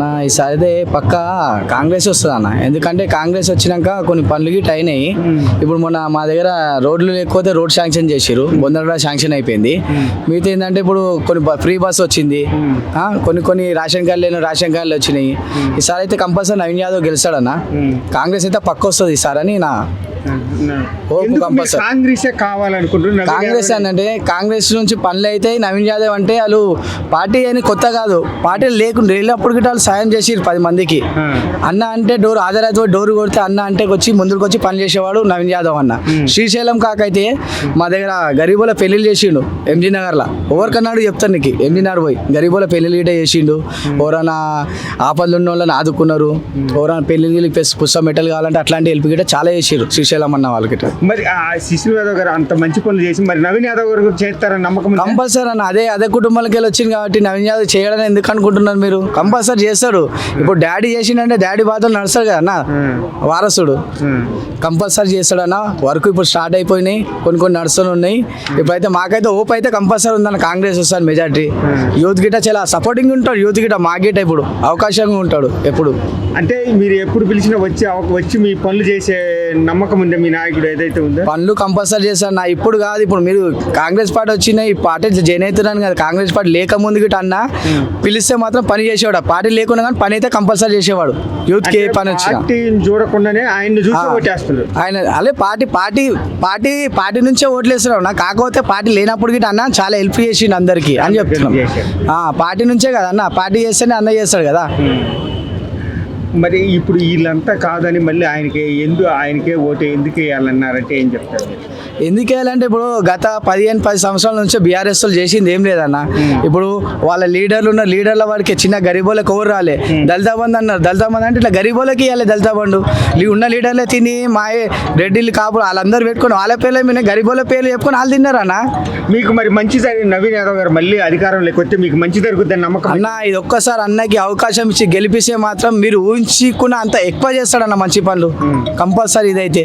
నా ఈసారి అయితే పక్క కాంగ్రెస్ వస్తుంది అన్న. ఎందుకంటే కాంగ్రెస్ వచ్చినాక కొన్ని పనులు గిట్ట అయినాయి. ఇప్పుడు మొన్న మా దగ్గర రోడ్లు లేకపోతే రోడ్ శాంక్షన్ చేసిరు బొందర శాంక్షన్ అయిపోయింది. మిగతా ఏంటంటే ఇప్పుడు కొన్ని ఫ్రీ బస్ వచ్చింది. కొన్ని కొన్ని రేషన్ కార్డు లేని రేషన్ కార్డులు వచ్చినాయి. ఈసారి అయితే కంపల్సరీ నవీన్ యాదవ్ గెలుస్తాడన్న. కాంగ్రెస్ అయితే పక్క వస్తుంది ఈసారి అని నా. కాంగ్రెసే కావాలనుకుంటున్నారు? కాంగ్రెస్ అని అంటే కాంగ్రెస్ నుంచి పనులు అయితే నవీన్ యాదవ్ అంటే వాళ్ళు పార్టీ అని కొత్త కాదు. పార్టీ లేకుండా లేనప్పుడు గిట్ట వాళ్ళు సాయం చేసిరు పది మందికి. అన్న అంటే డోర్ ఆధారైతే డోర్ కొడితే అన్న అంటే వచ్చి ముందుకు వచ్చి పని చేసేవాడు నవీన్ యాదవ్ అన్న. శ్రీశైలం కాకైతే మా దగ్గర గరీబుల పెళ్ళిళ్ళు చేసిండు ఎంజీ నగర్లో. ఎవరికన్నాడు చెప్తాను నీకు ఎంజీ నగర్ పోయి. గరీబుల పెళ్ళిళ్ళు చేసిండు. ఎవరైనా ఆపదలు ఉన్న వాళ్ళని ఆదుకున్నారు. ఎవరైనా పెళ్ళి పుస్తకం మెటల్ కావాలంటే అట్లాంటి హెల్ప్ గిట్ట చాలా చేసిరు శ్రీశైలం అన్న వాళ్ళకి మరి ఆ శిశువు యాదవ్ గారు అంత మంచి పనులు చేసి మరి నవీన్ యాదవ్ గారు చేస్తారని నమ్మకం? కంపల్సరీ అన్న అదే అదే కుటుంబాలకి వెళ్ళి వచ్చింది కాబట్టి నవీన్ యాదవ్ చేయడం ఎందుకు అనుకుంటున్నారు మీరు? కంపల్సరీ చేస్తాడు. ఇప్పుడు డాడీ చేసిండంటే డాడీ బాధలు నడుస్తాడు కదా అన్న. వారసుడు. కంపల్సరీ చేస్తాడు అన్న వర్క్ ఇప్పుడు స్టార్ట్ అయిపోయినాయి. కొన్ని కొన్ని నడుస్తూనే ఉన్నాయి. ఇప్పుడైతే మాకైతే ఓప్ అయితే కంపల్సరీ ఉందన్న. కాంగ్రెస్ వస్తాను మెజార్టీ యూత్ గిట్ట చాలా సపోర్టింగ్ ఉంటాడు. యూత్ గిట్ట మా గిట్ట ఇప్పుడు అవకాశంగా ఉంటాడు ఎప్పుడు. అంటే మీరు ఎప్పుడు పిలిచినా వచ్చి వచ్చి మీ పనులు చేసే నమ్మకం ఉందా? మీ నాయకుడు ఏదైతే ఉందో? పనులు కంపల్సరీ చేస్తాను నా ఇప్పుడు కాదు ఇప్పుడు మీరు కాంగ్రెస్ పార్టీ వచ్చినాయి. ఈ పార్టీ జాయిన్ అవుతున్నాను కదా. కాంగ్రెస్ పార్టీ లేక ముందు గిట్ట అన్న. పిలిస్తే మాత్రం పని చేసేవాడు. పార్టీ లేకుండా కానీ పని అయితే కంపల్సరీ చేసేవాడు. యూత్కి ఏ పని వచ్చినా. చూడకుండానే ఆయన్ని చూసి ఆ. ఓటేస్తున్నారు. ఆయన అదే పార్టీ పార్టీ పార్టీ పార్టీ నుంచే ఓట్లు వేస్తున్నాడు నా కాకపోతే పార్టీ లేనప్పుడు గిట్ట అన్న చాలా హెల్ప్ చేసిండు అందరికి అని చెప్తున్నాం. పార్టీ నుంచే కదా అన్న. పార్టీ చేస్తేనే అన్న చేస్తాడు కదా. మరి ఇప్పుడు వీళ్ళంతా కాదని మళ్ళీ ఆయనకి ఎందు ఆయనకే ఓటు ఎందుకు వేయాలన్నారంటే ఏం చెప్తారు? ఎందుకు వేయాలంటే ఇప్పుడు గత పదిహేను పది సంవత్సరాల నుంచి బీఆర్ఎస్ చేసింది ఏం లేదన్న. ఇప్పుడు వాళ్ళ లీడర్లు ఉన్న లీడర్ల వాడికి చిన్న గరీబోళ్ళకి ఎవరు రాలే? దళిత బంధు అన్నారు. దళిత బంధు అంటే ఇట్లా గరీబోళ్ళకి ఇవ్వాలి దళిత బంధు ఉన్న లీడర్లే తిని మా రెడ్డిలు కాపు వాళ్ళందరూ పెట్టుకొని వాళ్ళ పేర్లు మీద గరీబోళ్ళ పేర్లు చెప్పుకొని వాళ్ళు తిన్నారన్న. మీకు మరి మంచి జరిగి నవీన్ యాదవ్ గారు మళ్ళీ అధికారంలోకి వస్తే మీకు మంచి జరుగుతుందని నమ్మకం అన్న ఇది ఒక్కసారి అన్నకి అవకాశం ఇచ్చి గెలిపిస్తే మాత్రం మీరు ఊహించుకున్న అంత ఎక్కువ చేస్తాడన్న మంచి పనులు. కంపల్సరీ ఇదైతే.